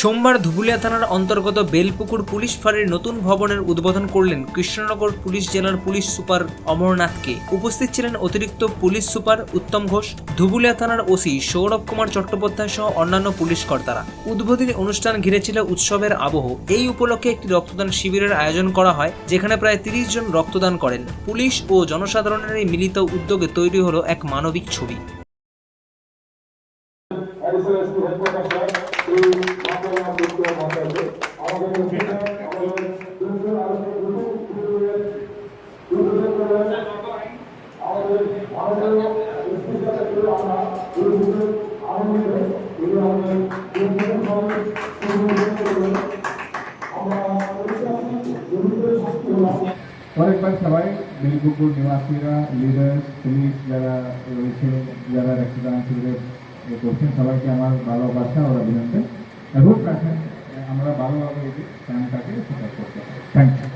সোমবার ধুবুলিয়া থানার অন্তর্গত বেলপুকুর পুলিশ ফাঁড়ির নতুন ভবনের উদ্বোধন করলেন কৃষ্ণনগর পুলিশ জেলার পুলিশ সুপার অমরনাথকে। উপস্থিত ছিলেন অতিরিক্ত পুলিশ সুপার উত্তম ঘোষ, ধুবুলিয়া থানার ওসি সৌরভ কুমার চট্টোপাধ্যায় সহ অন্যান্য পুলিশ কর্তারা। উদ্বোধনী অনুষ্ঠান ঘিরেছিল উৎসবের আবহ। এই উপলক্ষে একটি রক্তদান শিবিরের আয়োজন করা হয়, যেখানে প্রায় তিরিশ জন রক্তদান করেন। পুলিশ ও জনসাধারণের এই মিলিত উদ্যোগে তৈরি হলো এক মানবিক ছবি। দুটো সবাই বেলপুকুর নিবাসীরা লিডার পুলিশ যারা রয়েছে, যারা রক্তদান শিবিরে করছেন, সবাইকে আমার ভালোবাসা ও অভিনন্দন। এবং ভালোভাবে এই ক্যাম্পটাকে সাপোর্ট করতে থ্যাংক ইউ